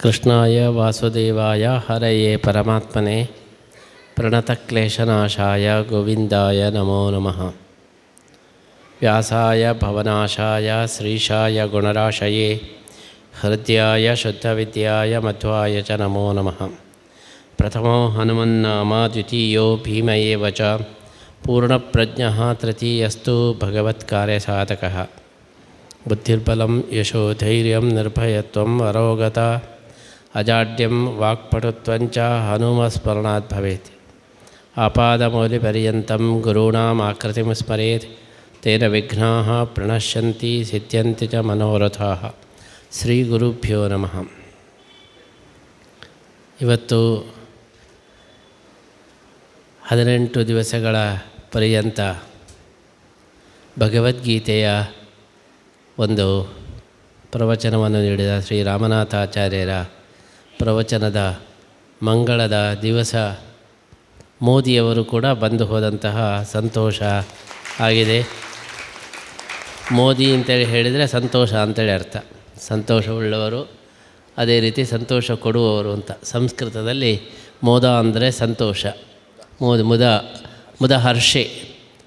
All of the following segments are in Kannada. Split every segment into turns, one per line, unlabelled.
कृष्णाय वासुदेवाय हरये परमात्मने प्रणतक्लेशनाशा गोविंदय नमो नमः। व्यासाय भवनाशाय, श्रीशाय गुणराशये, हृदयाय शुद्धविद्याय मध्वाय च नमो नमः। प्रथमो हनुमन्नामा द्वितीयो भीम एव पूर्ण पूर्णप्रज्ञः तृतीयस्तु भगवत्कार्यसाधकः। बुद्धिर्बलं यशोधैर्यं निर्भय अरोगता ಅಜಾಡ್ಯಂ ವಾಕ್ಪಟುತ್ವಂಚ ಹನುಮಸ್ಮರಣಾತ್ ಭವೇತ್. ಆಪಾದಮೌಲಿಪರ್ಯಂತಂ ಗುರುಣಾಂ ಆಕೃತಿಂ ಸ್ಮರೇತ್. ತೇನ ವಿಘ್ನಾ ಪ್ರಣಶ್ಯಂತಿ ಸಿದ್ಧ್ಯಂತಿ ಚ ಮನೋರಥ. ಶ್ರೀ ಗುರುಭ್ಯೋ ನಮಃ. ಇವತ್ತು ಹದಿನೆಂಟು ದಿವಸಗಳ ಪರ್ಯಂತ ಭಗವದ್ಗೀತೆಯ ಒಂದು ಪ್ರವಚನವನ್ನು ನೀಡಿದ ಶ್ರೀ ರಾಮನಾಥಾಚಾರ್ಯರ ಪ್ರವಚನದ ಮಂಗಳದ ದಿವಸ ಮೋದಿಯವರು ಕೂಡ ಬಂದು ಹೋದಂತಹ ಸಂತೋಷ ಆಗಿದೆ. ಮೋದಿ ಅಂತೇಳಿ ಹೇಳಿದರೆ ಸಂತೋಷ ಅಂತೇಳಿ ಅರ್ಥ. ಸಂತೋಷವುಳ್ಳವರು ಅದೇ ರೀತಿ ಸಂತೋಷ ಕೊಡುವವರು ಅಂತ. ಸಂಸ್ಕೃತದಲ್ಲಿ ಮೋದ ಅಂದರೆ ಸಂತೋಷ. ಮೋದ ಮುದ ಮುದ ಹರ್ಷೆ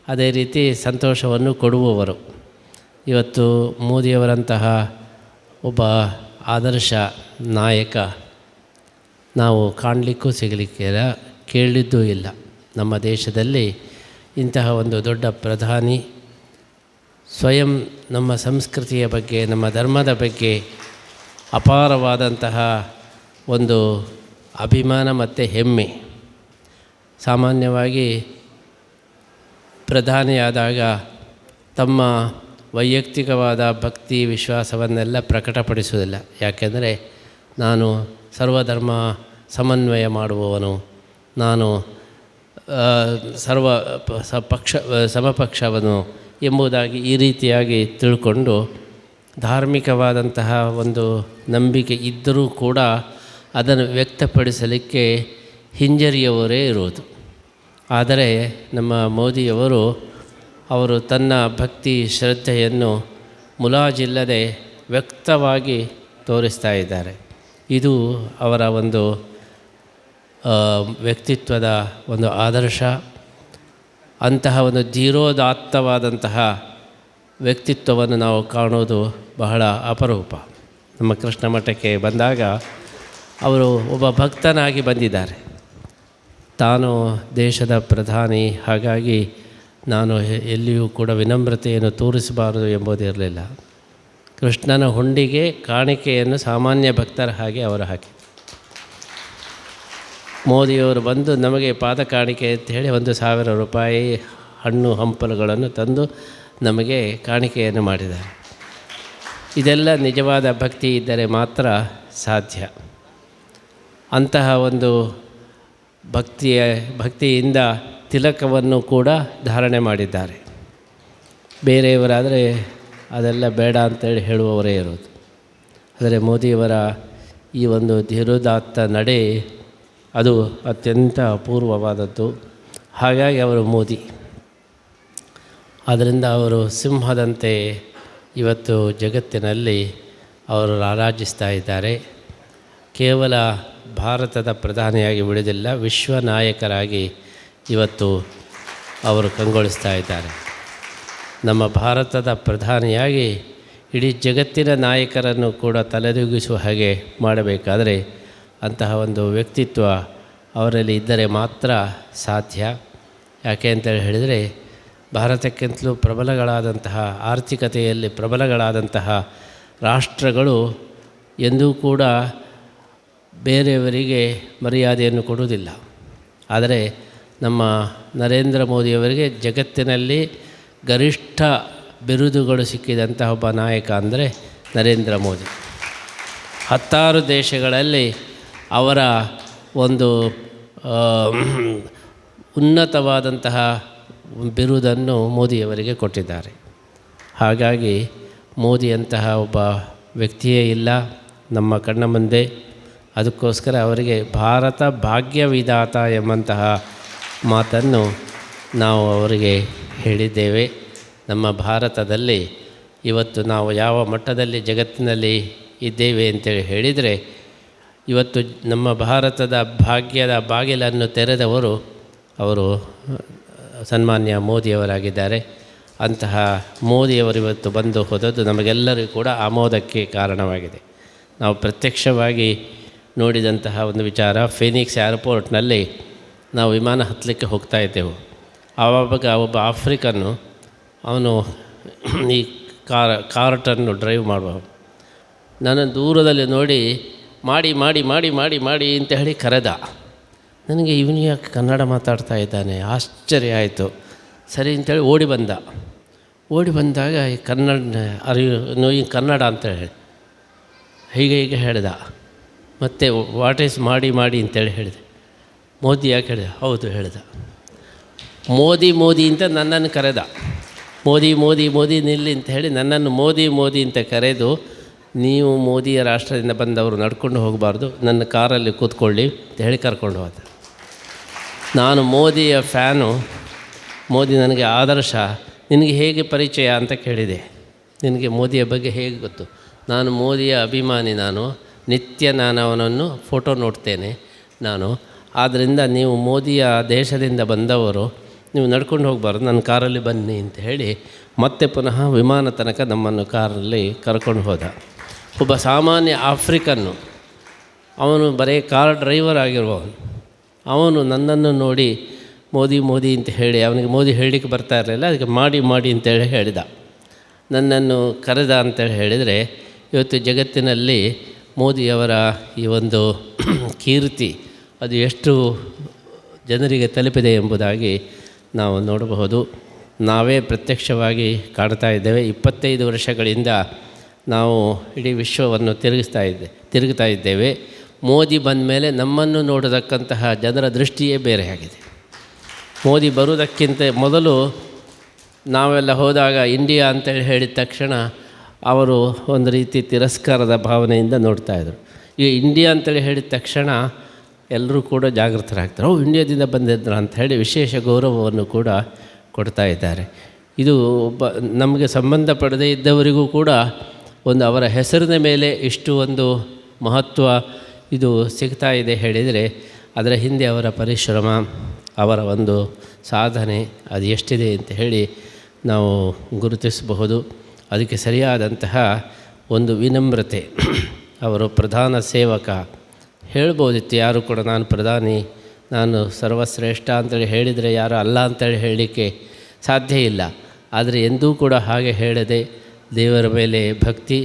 ಅದೇ ರೀತಿ ಸಂತೋಷವನ್ನು ಕೊಡುವವರು. ಇವತ್ತು ಮೋದಿಯವರಂತಹ ಒಬ್ಬ ಆದರ್ಶ ನಾಯಕ ನಾವು ಕಾಣಲಿಕ್ಕೂ ಸಿಗಲಿಕ್ಕಿಲ್ಲ ಕೇಳಿದ್ದೂ ಇಲ್ಲ. ನಮ್ಮ ದೇಶದಲ್ಲಿ ಇಂತಹ ಒಂದು ದೊಡ್ಡ ಪ್ರಧಾನಿ ಸ್ವಯಂ ನಮ್ಮ ಸಂಸ್ಕೃತಿಯ ಬಗ್ಗೆ, ನಮ್ಮ ಧರ್ಮದ ಬಗ್ಗೆ ಅಪಾರವಾದಂತಹ ಒಂದು ಅಭಿಮಾನ ಮತ್ತು ಹೆಮ್ಮೆ. ಸಾಮಾನ್ಯವಾಗಿ ಪ್ರಧಾನಿಯಾದಾಗ ತಮ್ಮ ವೈಯಕ್ತಿಕವಾದ ಭಕ್ತಿ, ವಿಶ್ವಾಸವನ್ನೆಲ್ಲ ಪ್ರಕಟಪಡಿಸುವುದಿಲ್ಲ. ಯಾಕೆಂದರೆ ನಾನು ಸರ್ವಧರ್ಮ ಸಮನ್ವಯ ಮಾಡುವವನು. ನಾನು ಸರ್ವ ಪಕ್ಷ, ಸಮಪಕ್ಷವನು ಎಂಬುದಾಗಿ ಈ ರೀತಿಯಾಗಿ ತಿಳ್ಕೊಂಡು ಧಾರ್ಮಿಕವಾದಂತಹ ಒಂದು ನಂಬಿಕೆ ಇದ್ದರೂ ಕೂಡ ಅದನ್ನು ವ್ಯಕ್ತಪಡಿಸಲಿಕ್ಕೆ ಹಿಂಜರಿಯವರೇ ಇರುವುದು. ಆದರೆ ನಮ್ಮ ಮೋದಿಯವರು ಅವರು ತನ್ನ ಭಕ್ತಿ ಶ್ರದ್ಧೆಯನ್ನು ಮುಲಾಜಿಲ್ಲದೆ ವ್ಯಕ್ತವಾಗಿ ತೋರಿಸ್ತಾ ಇದ್ದಾರೆ. ಇದು ಅವರ ಒಂದು ವ್ಯಕ್ತಿತ್ವದ ಒಂದು ಆದರ್ಶ. ಅಂತಹ ಒಂದು ಧೀರೋದಾತ್ತವಾದಂತಹ ವ್ಯಕ್ತಿತ್ವವನ್ನು ನಾವು ಕಾಣೋದು ಬಹಳ ಅಪರೂಪ. ನಮ್ಮ ಕೃಷ್ಣ ಮಠಕ್ಕೆ ಬಂದಾಗ ಅವರು ಒಬ್ಬ ಭಕ್ತನಾಗಿ ಬಂದಿದ್ದಾರೆ. ತಾನು ದೇಶದ ಪ್ರಧಾನಿ, ಹಾಗಾಗಿ ನಾನು ಎಲ್ಲಿಯೂ ಕೂಡ ವಿನಮ್ರತೆಯನ್ನು ತೋರಿಸಬಾರದು ಎಂಬುದಿರಲಿಲ್ಲ. ಕೃಷ್ಣನ ಹುಂಡಿಗೆ ಕಾಣಿಕೆಯನ್ನು ಸಾಮಾನ್ಯ ಭಕ್ತರ ಹಾಗೆ ಅವರು ಹಾಕಿ. ಮೋದಿಯವರು ಬಂದು ನಮಗೆ ಪಾದ ಕಾಣಿಕೆ ಅಂತ ಹೇಳಿ ಒಂದು ಸಾವಿರ ರೂಪಾಯಿ ಹಣ್ಣು ಹಂಪಲುಗಳನ್ನು ತಂದು ನಮಗೆ ಕಾಣಿಕೆಯನ್ನು ಮಾಡಿದ್ದಾರೆ. ಇದೆಲ್ಲ ನಿಜವಾದ ಭಕ್ತಿ ಇದ್ದರೆ ಮಾತ್ರ ಸಾಧ್ಯ. ಅಂತಹ ಒಂದು ಭಕ್ತಿಯ ಭಕ್ತಿಯಿಂದ ತಿಲಕವನ್ನು ಕೂಡ ಧಾರಣೆ ಮಾಡಿದ್ದಾರೆ. ಬೇರೆಯವರಾದರೆ ಅದೆಲ್ಲ ಬೇಡ ಅಂತೇಳಿ ಹೇಳುವವರೇ ಇರೋದು. ಆದರೆ ಮೋದಿಯವರ ಈ ಒಂದು ಧಿರುದಾತ್ತ ನಡೆ ಅದು ಅತ್ಯಂತ ಅಪೂರ್ವವಾದದ್ದು. ಹಾಗಾಗಿ ಅವರು ಮೋದಿ. ಆದ್ದರಿಂದ ಅವರು ಸಿಂಹದಂತೆ ಇವತ್ತು ಜಗತ್ತಿನಲ್ಲಿ ಅವರು ರಾರಾಜಿಸ್ತಾ ಇದ್ದಾರೆ. ಕೇವಲ ಭಾರತದ ಪ್ರಧಾನಿಯಾಗಿ ಉಳಿದಿಲ್ಲ, ವಿಶ್ವ ನಾಯಕರಾಗಿ ಇವತ್ತು ಅವರು ಕಂಗೊಳಿಸ್ತಾ ಇದ್ದಾರೆ. ನಮ್ಮ ಭಾರತದ ಪ್ರಧಾನಿಯಾಗಿ ಇಡೀ ಜಗತ್ತಿನ ನಾಯಕರನ್ನು ಕೂಡ ತಲೆದೂಗಿಸುವ ಹಾಗೆ ಮಾಡಬೇಕಾದರೆ ಅಂತಹ ಒಂದು ವ್ಯಕ್ತಿತ್ವ ಅವರಲ್ಲಿ ಇದ್ದರೆ ಮಾತ್ರ ಸಾಧ್ಯ. ಯಾಕೆ ಅಂತೇಳಿ ಹೇಳಿದರೆ ಭಾರತಕ್ಕಿಂತಲೂ ಪ್ರಬಲಗಳಾದಂತಹ, ಆರ್ಥಿಕತೆಯಲ್ಲಿ ಪ್ರಬಲಗಳಾದಂತಹ ರಾಷ್ಟ್ರಗಳು ಎಂದೂ ಕೂಡ ಬೇರೆಯವರಿಗೆ ಮರ್ಯಾದೆಯನ್ನು ಕೊಡುವುದಿಲ್ಲ. ಆದರೆ ನಮ್ಮ ನರೇಂದ್ರ ಮೋದಿಯವರಿಗೆ ಜಗತ್ತಿನಲ್ಲಿ ಗರಿಷ್ಠ ಬಿರುದುಗಳು ಸಿಕ್ಕಿದಂತಹ ಒಬ್ಬ ನಾಯಕ ಅಂದರೆ ನರೇಂದ್ರ ಮೋದಿ. ಹತ್ತಾರು ದೇಶಗಳಲ್ಲಿ ಅವರ ಒಂದು ಉನ್ನತವಾದಂತಹ ಬಿರುದನ್ನು ಮೋದಿಯವರಿಗೆ ಕೊಟ್ಟಿದ್ದಾರೆ. ಹಾಗಾಗಿ ಮೋದಿಯಂತಹ ಒಬ್ಬ ವ್ಯಕ್ತಿಯೇ ಇಲ್ಲ, ನಮ್ಮ ಕಣ್ಣ ಮುಂದೆ. ಅದಕ್ಕೋಸ್ಕರ ಅವರಿಗೆ ಭಾರತ ಭಾಗ್ಯವಿದಾತ ಎಂಬಂತಹ ಮಾತನ್ನು ನಾವು ಅವರಿಗೆ ಹೇಳಿದ್ದೇವೆ. ನಮ್ಮ ಭಾರತದಲ್ಲಿ ಇವತ್ತು ನಾವು ಯಾವ ಮಟ್ಟದಲ್ಲಿ ಜಗತ್ತಿನಲ್ಲಿ ಇದ್ದೇವೆ ಅಂತೇಳಿ ಹೇಳಿದರೆ, ಇವತ್ತು ನಮ್ಮ ಭಾರತದ ಭಾಗ್ಯದ ಬಾಗಿಲನ್ನು ತೆರೆದವರು ಅವರು, ಸನ್ಮಾನ್ಯ ಮೋದಿಯವರಾಗಿದ್ದಾರೆ. ಅಂತಹ ಮೋದಿಯವರು ಇವತ್ತು ಬಂದು ಹೋದದ್ದು ನಮಗೆಲ್ಲರಿಗೂ ಕೂಡ ಆಮೋದಕ್ಕೆ ಕಾರಣವಾಗಿದೆ. ನಾವು ಪ್ರತ್ಯಕ್ಷವಾಗಿ ನೋಡಿದಂತಹ ಒಂದು ವಿಚಾರ, ಫಿನಿಕ್ಸ್ ಏರ್ಪೋರ್ಟ್ನಲ್ಲಿ ನಾವು ವಿಮಾನ ಹತ್ತಲಿಕ್ಕೆ ಹೋಗ್ತಾ ಇದ್ದೆವು. ಆವಾಗ ಒಬ್ಬ ಆಫ್ರಿಕನ್ನು ಅವನು ಈ ಕಾರ, ಕಾರ್ಟನ್ನು ಡ್ರೈವ್ ಮಾಡುವ. ನನ್ನ ದೂರದಲ್ಲಿ ನೋಡಿ, ಮಾಡಿ ಮಾಡಿ ಮಾಡಿ ಮಾಡಿ ಮಾಡಿ ಅಂತ ಹೇಳಿ ಕರೆದ. ನನಗೆ ಇವನು ಯಾಕೆ ಕನ್ನಡ ಮಾತಾಡ್ತಾ ಇದ್ದಾನೆ? ಆಶ್ಚರ್ಯ ಆಯಿತು. ಸರಿ ಅಂತೇಳಿ ಓಡಿ ಬಂದ. ಓಡಿ ಬಂದಾಗ ಈ ಕನ್ನಡ ಅರಿವು ಈ ಕನ್ನಡ ಅಂತ ಹೇಳಿ, ಹೀಗೆ ಹೀಗೆ ಹೇಳ್ದ. ಮತ್ತು ವಾಟ್ ಈಸ್ ಮಾಡಿ ಮಾಡಿ ಅಂತೇಳಿ ಹೇಳಿದೆ. ಮೋದಿ ಯಾಕೆ ಹೇಳಿದೆ? ಹೌದು ಹೇಳಿದ. ಮೋದಿ ಮೋದಿ ಅಂತ ನನ್ನನ್ನು ಕರೆದ. ಮೋದಿ ಮೋದಿ ಮೋದಿ ನಿಲ್ಲಿ ಅಂತ ಹೇಳಿ ನನ್ನನ್ನು ಮೋದಿ ಮೋದಿ ಅಂತ ಕರೆದು ನೀವು ಮೋದಿಯ ರಾಷ್ಟ್ರದಿಂದ ಬಂದವರು ನಡ್ಕೊಂಡು ಹೋಗಬಾರ್ದು, ನನ್ನ ಕಾರಲ್ಲಿ ಕೂತ್ಕೊಳ್ಳಿ ಅಂತ ಹೇಳಿ ಕರ್ಕೊಂಡು ಹೋದ. ನಾನು ಮೋದಿಯ ಫ್ಯಾನು. ಮೋದಿ ನನಗೆ ಆದರ್ಶ. ನಿನಗೆ ಹೇಗೆ ಪರಿಚಯ ಅಂತ ಕೇಳಿದೆ. ನಿನಗೆ ಮೋದಿಯ ಬಗ್ಗೆ ಹೇಗೆ ಗೊತ್ತು? ನಾನು ಮೋದಿಯ ಅಭಿಮಾನಿ ನಾನು. ನಿತ್ಯ ನಾನು ಅವನನ್ನು ಫೋಟೋ ನೋಡ್ತೇನೆ ನಾನು. ಆದ್ದರಿಂದ ನೀವು ಮೋದಿಯ ದೇಶದಿಂದ ಬಂದವರು ನೀವು ನಡ್ಕೊಂಡು ಹೋಗಬಾರ್ದು, ನನ್ನ ಕಾರಲ್ಲಿ ಬನ್ನಿ ಅಂತ ಹೇಳಿ ಮತ್ತೆ ಪುನಃ ವಿಮಾನ ತನಕ ನಮ್ಮನ್ನು ಕಾರಲ್ಲಿ ಕರ್ಕೊಂಡು ಹೋದ. ಒಬ್ಬ ಸಾಮಾನ್ಯ ಆಫ್ರಿಕನ್ನು, ಅವನು ಬರೀ ಕಾರ್ ಡ್ರೈವರ್ ಆಗಿರುವವನು. ಅವನು ನನ್ನನ್ನು ನೋಡಿ, ಮೋದಿ ಮೋದಿ ಅಂತ ಹೇಳಿ, ಅವನಿಗೆ ಮೋದಿ ಹೇಳಲಿಕ್ಕೆ ಬರ್ತಾ ಇರಲಿಲ್ಲ, ಅದಕ್ಕೆ ಮಾಡಿ ಮಾಡಿ ಅಂತೇಳಿ ಹೇಳಿದ. ನನ್ನನ್ನು ಕರೆದ ಅಂತೇಳಿ ಹೇಳಿದರೆ, ಇವತ್ತು ಜಗತ್ತಿನಲ್ಲಿ ಮೋದಿಯವರ ಈ ಒಂದು ಕೀರ್ತಿ, ಅದು ಎಷ್ಟು ಜನರಿಗೆ ತಲುಪಿದೆ ಎಂಬುದಾಗಿ ನಾವು ನೋಡಬಹುದು. ನಾವೇ ಪ್ರತ್ಯಕ್ಷವಾಗಿ ಕಾಣ್ತಾ ಇದ್ದೇವೆ. ಇಪ್ಪತ್ತೈದು ವರ್ಷಗಳಿಂದ ನಾವು ಇಡೀ ವಿಶ್ವವನ್ನು ತಿರುಗಿಸ್ತಾ ಇದ್ದೆ ತಿರುಗ್ತಾ ಇದ್ದೇವೆ. ಮೋದಿ ಬಂದ ಮೇಲೆ ನಮ್ಮನ್ನು ನೋಡತಕ್ಕಂತಹ ಜನರ ದೃಷ್ಟಿಯೇ ಬೇರೆಯಾಗಿದೆ ಮೋದಿ ಬರುವುದಕ್ಕಿಂತ ಮೊದಲು ನಾವೆಲ್ಲ ಹೋದಾಗ ಇಂಡಿಯಾ ಅಂತೇಳಿ ಹೇಳಿದ ತಕ್ಷಣ ಅವರು ಒಂದು ರೀತಿ ತಿರಸ್ಕಾರದ ಭಾವನೆಯಿಂದ ನೋಡ್ತಾಯಿದ್ರು ಈಗ ಇಂಡಿಯಾ ಅಂತೇಳಿ ಹೇಳಿದ ತಕ್ಷಣ ಎಲ್ಲರೂ ಕೂಡ ಜಾಗೃತರಾಗ್ತಾರೆ. ಓ, ಇಂಡಿಯಾದಿಂದ ಬಂದಿದ್ರು ಅಂತ ಹೇಳಿ ವಿಶೇಷ ಗೌರವವನ್ನು ಕೂಡ ಕೊಡ್ತಾ ಇದ್ದಾರೆ. ಇದು ಒಬ್ಬ, ನಮಗೆ ಸಂಬಂಧಪಡದೇ ಇದ್ದವರಿಗೂ ಕೂಡ ಒಂದು ಅವರ ಹೆಸರಿನ ಮೇಲೆ ಇಷ್ಟು ಒಂದು ಮಹತ್ವ ಇದು ಸಿಗ್ತಾ ಇದೆ ಹೇಳಿದರೆ ಅದರ ಹಿಂದೆ ಅವರ ಪರಿಶ್ರಮ, ಅವರ ಒಂದು ಸಾಧನೆ ಅದು ಎಷ್ಟಿದೆ ಅಂತ ಹೇಳಿ ನಾವು ಗುರುತಿಸಬಹುದು. ಅದಕ್ಕೆ ಸರಿಯಾದಂತಹ ಒಂದು ವಿನಮ್ರತೆ. ಅವರು ಪ್ರಧಾನ ಸೇವಕ ಹೇಳ್ಬೋದಿತ್ತು, ಯಾರು ಕೂಡ ನಾನು ಪ್ರಧಾನಿ, ನಾನು ಸರ್ವಶ್ರೇಷ್ಠ ಅಂತೇಳಿ ಹೇಳಿದರೆ ಯಾರು ಅಲ್ಲ ಅಂತೇಳಿ ಹೇಳಲಿಕ್ಕೆ ಸಾಧ್ಯ ಇಲ್ಲ. ಆದರೆ ಎಂದೂ ಕೂಡ ಹಾಗೆ ಹೇಳದೆ ದೇವರ ಮೇಲೆ ಭಕ್ತಿ,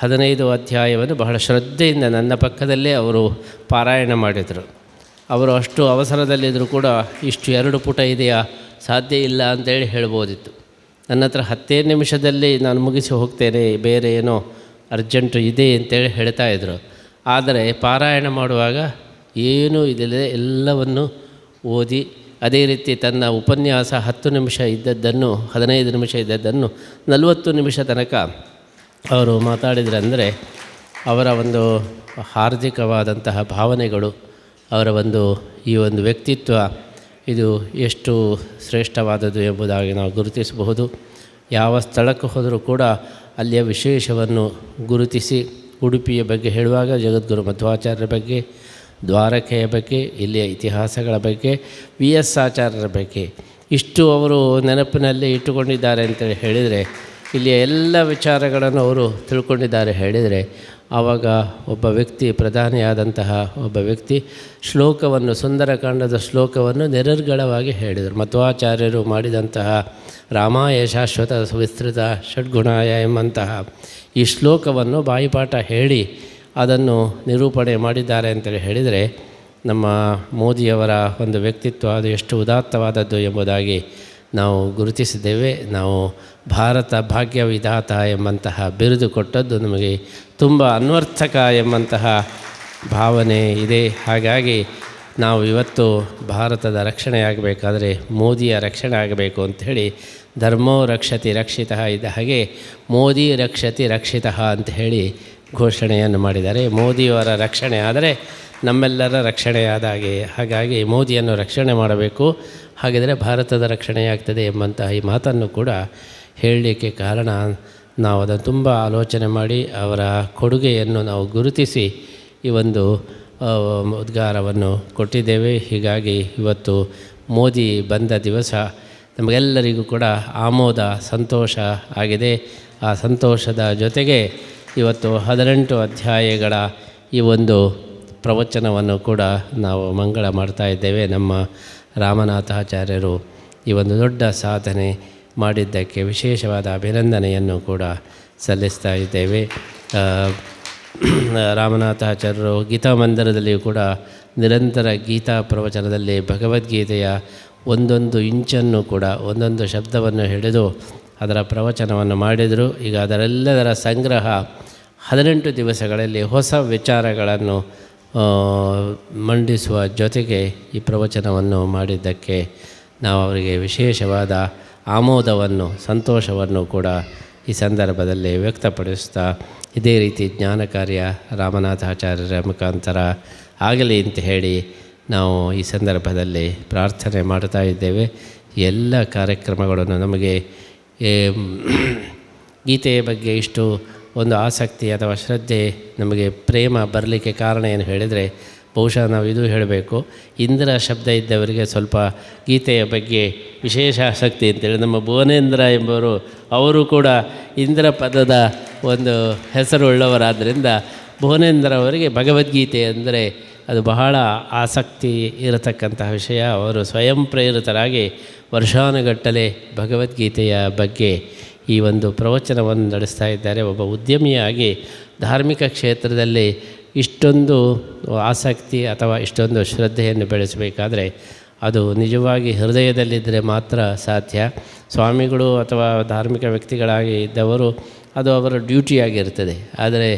ಹದಿನೈದು ಅಧ್ಯಾಯವನ್ನು ಬಹಳ ಶ್ರದ್ಧೆಯಿಂದ ನನ್ನ ಪಕ್ಕದಲ್ಲೇ ಅವರು ಪಾರಾಯಣ ಮಾಡಿದರು. ಅವರು ಅಷ್ಟು ಅವಸರದಲ್ಲಿದ್ದರೂ ಕೂಡ ಇಷ್ಟು ಎರಡು ಪುಟ ಇದೆಯಾ, ಸಾಧ್ಯ ಇಲ್ಲ ಅಂತೇಳಿ ಹೇಳ್ಬೋದಿತ್ತು. ನನ್ನ ಹತ್ರ ಹತ್ತೇ ನಿಮಿಷದಲ್ಲಿ ನಾನು ಮುಗಿಸಿ ಹೋಗ್ತೇನೆ, ಬೇರೆ ಏನೋ ಅರ್ಜೆಂಟು ಇದೆ ಅಂತೇಳಿ ಹೇಳ್ತಾ ಇದ್ದರು ಆದರೆ ಪಾರಾಯಣ ಮಾಡುವಾಗ ಏನೂ ಇದಿಲ್ಲದೆ ಎಲ್ಲವನ್ನು ಓದಿ, ಅದೇ ರೀತಿ ತನ್ನ ಉಪನ್ಯಾಸ ಹತ್ತು ನಿಮಿಷ ಇದ್ದದ್ದನ್ನು, ಹದಿನೈದು ನಿಮಿಷ ಇದ್ದದ್ದನ್ನು ನಲವತ್ತು ನಿಮಿಷ ತನಕ ಅವರು ಮಾತಾಡಿದರೆ ಅಂದರೆ ಅವರ ಒಂದು ಹಾರ್ದಿಕವಾದಂತಹ ಭಾವನೆಗಳು, ಅವರ ಒಂದು ಈ ಒಂದು ವ್ಯಕ್ತಿತ್ವ ಇದು ಎಷ್ಟು ಶ್ರೇಷ್ಠವಾದದ್ದು ಎಂಬುದಾಗಿ ನಾವು ಗುರುತಿಸಬಹುದು. ಯಾವ ಸ್ಥಳಕ್ಕೆ ಹೋದರೂ ಕೂಡ ಅಲ್ಲಿಯ ವಿಶೇಷವನ್ನು ಗುರುತಿಸಿ ಉಡುಪಿಯ ಬಗ್ಗೆ ಹೇಳುವಾಗ, ಜಗದ್ಗುರು ಮಧ್ವಾಚಾರ್ಯರ ಬಗ್ಗೆ, ದ್ವಾರಕೆಯ ಬಗ್ಗೆ, ಇಲ್ಲಿಯ ಇತಿಹಾಸಗಳ ಬಗ್ಗೆ ವಿ ಎಸ್ ಆಚಾರ್ಯರ ಬಗ್ಗೆ. ಇಷ್ಟು ಅವರು ನೆನಪಿನಲ್ಲಿ ಇಟ್ಟುಕೊಂಡಿದ್ದಾರೆ ಅಂತೇಳಿ ಹೇಳಿದರೆ, ಇಲ್ಲಿಯ ಎಲ್ಲ ವಿಚಾರಗಳನ್ನು ಅವರು ತಿಳ್ಕೊಂಡಿದ್ದಾರೆ ಹೇಳಿದರೆ ಆವಾಗ ಒಬ್ಬ ವ್ಯಕ್ತಿ ಪ್ರಧಾನಿಯಾದಂತಹ ಒಬ್ಬ ವ್ಯಕ್ತಿ ಶ್ಲೋಕವನ್ನು, ಸುಂದರಕಾಂಡದ ಶ್ಲೋಕವನ್ನು ನಿರರ್ಗಳವಾಗಿ ಹೇಳಿದರು. ಮಧ್ವಾಚಾರ್ಯರು ಮಾಡಿದಂತಹ ರಾಮಾಯ ಶಾಶ್ವತ ವಿಸ್ತೃತ ಷಡ್ಗುಣಾಯ ಎಂಬಂತಹ ಈ ಶ್ಲೋಕವನ್ನು ಬಾಯಿಪಾಠ ಹೇಳಿ ಅದನ್ನು ನಿರೂಪಣೆ ಮಾಡಿದ್ದಾರೆ ಅಂತೇಳಿ ಹೇಳಿದರೆ ನಮ್ಮ ಮೋದಿಯವರ ಒಂದು ವ್ಯಕ್ತಿತ್ವ ಅದು ಎಷ್ಟು ಉದಾತ್ತವಾದದ್ದು ಎಂಬುದಾಗಿ ನಾವು ಗುರುತಿಸಿದ್ದೇವೆ. ನಾವು ಭಾರತ ಭಾಗ್ಯ ವಿಧಾತ ಎಂಬಂತಹ ಬಿರುದು ಕೊಟ್ಟದ್ದು ನಮಗೆ ತುಂಬ ಅನ್ವರ್ಥಕ ಎಂಬಂತಹ ಭಾವನೆ ಇದೆ. ಹಾಗಾಗಿ ನಾವು ಇವತ್ತು ಭಾರತದ ರಕ್ಷಣೆ ಆಗಬೇಕಾದ್ರೆ ಮೋದಿಯ ರಕ್ಷಣೆ ಆಗಬೇಕು ಅಂಥೇಳಿ ಧರ್ಮೋ ರಕ್ಷತಿ ರಕ್ಷಿತ ಇದ್ದ ಹಾಗೆ ಮೋದಿ ರಕ್ಷತಿ ರಕ್ಷಿತ ಅಂತ ಹೇಳಿ ಘೋಷಣೆಯನ್ನು ಮಾಡಿದ್ದಾರೆ. ಮೋದಿಯವರ ರಕ್ಷಣೆ ಆದರೆ ನಮ್ಮೆಲ್ಲರ ರಕ್ಷಣೆಯಾದ ಹಾಗೆ, ಹಾಗಾಗಿ ಮೋದಿಯನ್ನು ರಕ್ಷಣೆ ಮಾಡಬೇಕು. ಹಾಗಿದ್ರೆ ಭಾರತದ ರಕ್ಷಣೆಯಾಗ್ತದೆ ಎಂಬಂತಹ ಈ ಮಾತನ್ನು ಕೂಡ ಹೇಳಲಿಕ್ಕೆ ಕಾರಣ ನಾವು ಅದನ್ನು ತುಂಬ ಆಲೋಚನೆ ಮಾಡಿ ಅವರ ಕೊಡುಗೆಯನ್ನು ನಾವು ಗುರುತಿಸಿ ಈ ಒಂದು ಉದ್ಗಾರವನ್ನು ಕೊಟ್ಟಿದ್ದೇವೆ. ಹೀಗಾಗಿ ಇವತ್ತು ಮೋದಿ ಬಂದ ದಿವಸ ನಮಗೆಲ್ಲರಿಗೂ ಕೂಡ ಆಮೋದ, ಸಂತೋಷ ಆಗಿದೆ. ಆ ಸಂತೋಷದ ಜೊತೆಗೆ ಇವತ್ತು ಹದಿನೆಂಟು ಅಧ್ಯಾಯಗಳ ಈ ಒಂದು ಪ್ರವಚನವನ್ನು ಕೂಡ ನಾವು ಮಂಗಳ ಮಾಡ್ತಾ ಇದ್ದೇವೆ. ನಮ್ಮ ರಾಮನಾಥಾಚಾರ್ಯರು ಈ ಒಂದು ದೊಡ್ಡ ಸಾಧನೆ ಮಾಡಿದ್ದಕ್ಕೆ ವಿಶೇಷವಾದ ಅಭಿನಂದನೆಯನ್ನು ಕೂಡ ಸಲ್ಲಿಸ್ತಾ ಇದ್ದೇವೆ. ರಾಮನಾಥಾಚಾರ್ಯರು ಗೀತಾ ಮಂದಿರದಲ್ಲಿಯೂ ಕೂಡ ನಿರಂತರ ಗೀತಾ ಪ್ರವಚನದಲ್ಲಿ ಭಗವದ್ಗೀತೆಯ ಒಂದೊಂದು ಇಂಚನ್ನು ಕೂಡ ಒಂದೊಂದು ಶಬ್ದವನ್ನು ಹಿಡಿದು ಅದರ ಪ್ರವಚನವನ್ನು ಮಾಡಿದರು. ಈಗ ಅದರೆಲ್ಲದರ ಸಂಗ್ರಹ ಹದಿನೆಂಟು ದಿವಸಗಳಲ್ಲಿ ಹೊಸ ವಿಚಾರಗಳನ್ನು ಮಂಡಿಸುವ ಜೊತೆಗೆ ಈ ಪ್ರವಚನವನ್ನು ಮಾಡಿದ್ದಕ್ಕೆ ನಾವು ಅವರಿಗೆ ವಿಶೇಷವಾದ ಆಮೋದವನ್ನು, ಸಂತೋಷವನ್ನು ಕೂಡ ಈ ಸಂದರ್ಭದಲ್ಲಿ ವ್ಯಕ್ತಪಡಿಸ್ತಾ ಇದೇ ರೀತಿ ಜ್ಞಾನ ಕಾರ್ಯ ರಾಮನಾಥಾಚಾರ್ಯರ ಮುಖಾಂತರ ಆಗಲಿ ಅಂತ ಹೇಳಿ ನಾವು ಈ ಸಂದರ್ಭದಲ್ಲಿ ಪ್ರಾರ್ಥನೆ ಮಾಡ್ತಾ ಇದ್ದೇವೆ. ಎಲ್ಲ ಕಾರ್ಯಕ್ರಮಗಳನ್ನು ನಮಗೆ ಗೀತೆಯ ಬಗ್ಗೆ ಇಷ್ಟು ಒಂದು ಆಸಕ್ತಿ ಅಥವಾ ಶ್ರದ್ಧೆ ನಮಗೆ ಪ್ರೇಮ ಬರಲಿಕ್ಕೆ ಕಾರಣ ಏನು ಹೇಳಿದರೆ, ಬಹುಶಃ ನಾವು ಇದು ಹೇಳಬೇಕು, ಇಂದ್ರ ಶಬ್ದ ಇದ್ದವರಿಗೆ ಸ್ವಲ್ಪ ಗೀತೆಯ ಬಗ್ಗೆ ವಿಶೇಷ ಆಸಕ್ತಿ ಅಂತೇಳಿ, ನಮ್ಮ ಭುವನೇಂದ್ರ ಎಂಬವರು, ಅವರು ಕೂಡ ಇಂದ್ರ ಪದದ ಒಂದು ಹೆಸರುಳ್ಳವರಾದ್ದರಿಂದ ಭುವನೇಂದ್ರ ಅವರಿಗೆ ಭಗವದ್ಗೀತೆ ಅಂದರೆ ಅದು ಬಹಳ ಆಸಕ್ತಿ ಇರತಕ್ಕಂತಹ ವಿಷಯ. ಅವರು ಸ್ವಯಂ ಪ್ರೇರಿತರಾಗಿ ವರ್ಷಾನುಗಟ್ಟಲೆ ಭಗವದ್ಗೀತೆಯ ಬಗ್ಗೆ ಈ ಒಂದು ಪ್ರವಚನವನ್ನು ನಡೆಸ್ತಾ ಇದ್ದಾರೆ. ಒಬ್ಬ ಉದ್ಯಮಿಯಾಗಿ ಧಾರ್ಮಿಕ ಕ್ಷೇತ್ರದಲ್ಲಿ ಇಷ್ಟೊಂದು ಆಸಕ್ತಿ ಅಥವಾ ಇಷ್ಟೊಂದು ಶ್ರದ್ಧೆಯನ್ನು ಬೆಳೆಸಬೇಕಾದರೆ ಅದು ನಿಜವಾಗಿ ಹೃದಯದಲ್ಲಿದ್ದರೆ ಮಾತ್ರ ಸಾಧ್ಯ. ಸ್ವಾಮಿಗಳು ಅಥವಾ ಧಾರ್ಮಿಕ ವ್ಯಕ್ತಿಗಳಾಗಿ ಇದ್ದವರು ಅದು ಅವರ ಡ್ಯೂಟಿಯಾಗಿರ್ತದೆ ಆದರೆ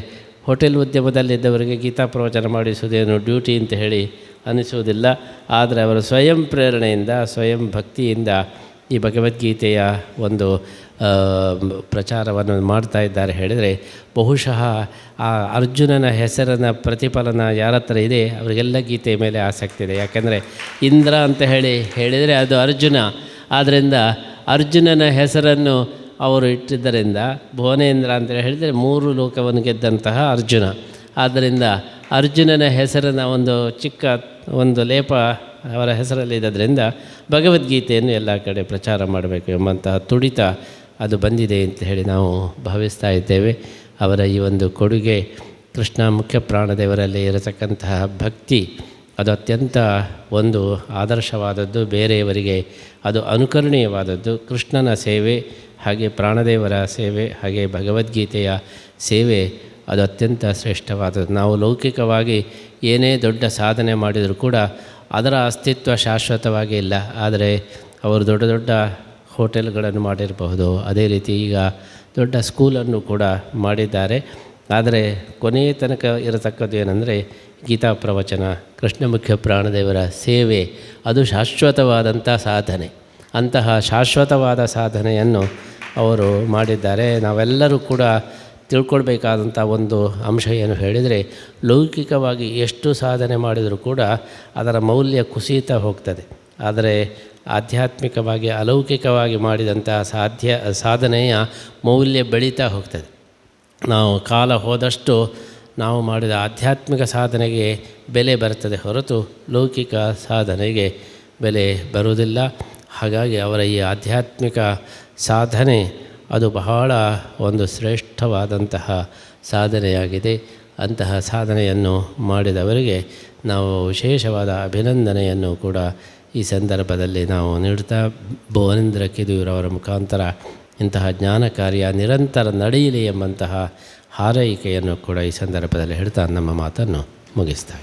ಹೋಟೆಲ್ ಉದ್ಯಮದಲ್ಲಿದ್ದವರಿಗೆ ಗೀತಾ ಪ್ರವಚನ ಮಾಡಿಸುವುದೇನು ಡ್ಯೂಟಿ ಅಂತ ಹೇಳಿ ಅನಿಸುವುದಿಲ್ಲ. ಆದರೆ ಅವರ ಸ್ವಯಂ ಪ್ರೇರಣೆಯಿಂದ, ಸ್ವಯಂ ಭಕ್ತಿಯಿಂದ ಈ ಭಗವದ್ಗೀತೆಯ ಒಂದು ಪ್ರಚಾರವನ್ನು ಮಾಡ್ತಾ ಇದ್ದಾರೆ. ಹೇಳಿದರೆ ಬಹುಶಃ ಆ ಅರ್ಜುನನ ಹೆಸರನ್ನು ಪ್ರತಿಫಲನ ಯಾರ ಹತ್ರ ಇದೆ, ಅವರಿಗೆಲ್ಲ ಗೀತೆ ಮೇಲೆ ಆಸಕ್ತಿ ಇದೆ. ಯಾಕೆಂದರೆ ಇಂದ್ರ ಅಂತ ಹೇಳಿ ಹೇಳಿದರೆ ಅದು ಅರ್ಜುನ. ಆದ್ದರಿಂದ ಅರ್ಜುನನ ಹೆಸರನ್ನು ಅವರು ಇಟ್ಟಿದ್ದರಿಂದ, ಭುವನೇಂದ್ರ ಅಂತ ಹೇಳಿದರೆ ಮೂರು ಲೋಕವನ್ನು ಗೆದ್ದಂತಹ ಅರ್ಜುನ. ಆದ್ದರಿಂದ ಅರ್ಜುನನ ಹೆಸರನ್ನು ಒಂದು ಚಿಕ್ಕ, ಒಂದು ಲೇಪ ಅವರ ಹೆಸರಲ್ಲಿ ಇದ್ದರಿಂದ ಭಗವದ್ಗೀತೆಯನ್ನು ಎಲ್ಲ ಕಡೆ ಪ್ರಚಾರ ಮಾಡಬೇಕು ಎಂಬಂತಹ ತುಡಿತ ಅದು ಬಂದಿದೆ ಅಂತ ಹೇಳಿ ನಾವು ಭಾವಿಸ್ತಾ ಇದ್ದೇವೆ. ಅವರ ಈ ಒಂದು ಕೊಡುಗೆ ಕೃಷ್ಣ ಮುಖ್ಯ ಪ್ರಾಣದೇವರಲ್ಲಿ ಇರತಕ್ಕಂತಹ ಭಕ್ತಿ, ಅದು ಅತ್ಯಂತ ಒಂದು ಆದರ್ಶವಾದದ್ದು, ಬೇರೆಯವರಿಗೆ ಅದು ಅನುಕರಣೀಯವಾದದ್ದು. ಕೃಷ್ಣನ ಸೇವೆ, ಹಾಗೆ ಪ್ರಾಣದೇವರ ಸೇವೆ, ಹಾಗೆ ಭಗವದ್ಗೀತೆಯ ಸೇವೆ ಅದು ಅತ್ಯಂತ ಶ್ರೇಷ್ಠವಾದದ್ದು. ನಾವು ಲೌಕಿಕವಾಗಿ ಏನೇ ದೊಡ್ಡ ಸಾಧನೆ ಮಾಡಿದರೂ ಕೂಡ ಅದರ ಅಸ್ತಿತ್ವ ಶಾಶ್ವತವಾಗಿ ಇಲ್ಲ. ಆದರೆ ಅವರು ದೊಡ್ಡ ದೊಡ್ಡ ಹೋಟೆಲ್ಗಳನ್ನು ಮಾಡಿರಬಹುದು. ಅದೇ ರೀತಿ ಈಗ ದೊಡ್ಡ ಸ್ಕೂಲನ್ನು ಕೂಡ ಮಾಡಿದ್ದಾರೆ. ಆದರೆ ಕೊನೆಯ ತನಕ ಇರತಕ್ಕದ್ದು ಏನಂದರೆ ಗೀತಾ ಪ್ರವಚನ, ಕೃಷ್ಣ ಮುಖ್ಯ ಪ್ರಾಣದೇವರ ಸೇವೆ. ಅದು ಶಾಶ್ವತವಾದಂಥ ಸಾಧನೆ. ಅಂತಹ ಶಾಶ್ವತವಾದ ಸಾಧನೆಯನ್ನು ಅವರು ಮಾಡಿದ್ದಾರೆ. ನಾವೆಲ್ಲರೂ ಕೂಡ ತಿಳ್ಕೊಳ್ಬೇಕಾದಂಥ ಒಂದು ಅಂಶ ಏನು ಹೇಳಿದರೆ, ಲೌಕಿಕವಾಗಿ ಎಷ್ಟು ಸಾಧನೆ ಮಾಡಿದರೂ ಕೂಡ ಅದರ ಮೌಲ್ಯ ಕುಸಿತ ಹೋಗ್ತದೆ. ಆದರೆ ಆಧ್ಯಾತ್ಮಿಕವಾಗಿ ಅಲೌಕಿಕವಾಗಿ ಮಾಡಿದಂಥ ಸಾಧ್ಯ, ಸಾಧನೆಯ ಮೌಲ್ಯ ಬೆಳೀತಾ ಹೋಗ್ತದೆ. ನಾವು ಕಾಲ ಹೋದಷ್ಟು ನಾವು ಮಾಡಿದ ಆಧ್ಯಾತ್ಮಿಕ ಸಾಧನೆಗೆ ಬೆಲೆ ಬರ್ತದೆ ಹೊರತು ಲೌಕಿಕ ಸಾಧನೆಗೆ ಬೆಲೆ ಬರುವುದಿಲ್ಲ. ಹಾಗಾಗಿ ಅವರ ಈ ಆಧ್ಯಾತ್ಮಿಕ ಸಾಧನೆ ಅದು ಬಹಳ ಒಂದು ಶ್ರೇಷ್ಠವಾದಂತಹ ಸಾಧನೆಯಾಗಿದೆ ಅಂತಹ ಸಾಧನೆಯನ್ನು ಮಾಡಿದವರಿಗೆ ನಾವು ವಿಶೇಷವಾದ ಅಭಿನಂದನೆಯನ್ನು ಕೂಡ ಈ ಸಂದರ್ಭದಲ್ಲಿ ನಾವು ನೀಡ್ತಾ ಭುವನೇಂದ್ರ ಕಿದೂರವರ ಮುಖಾಂತರ ಇಂತಹ ಜ್ಞಾನ ಕಾರ್ಯ ನಿರಂತರ ನಡೆಯಲಿ ಎಂಬಂತಹ ಹಾರೈಕೆಯನ್ನು ಕೂಡ ಈ ಸಂದರ್ಭದಲ್ಲಿ ಹೇಳ್ತಾ ನಮ್ಮ ಮಾತನ್ನು ಮುಗಿಸ್ತಾ.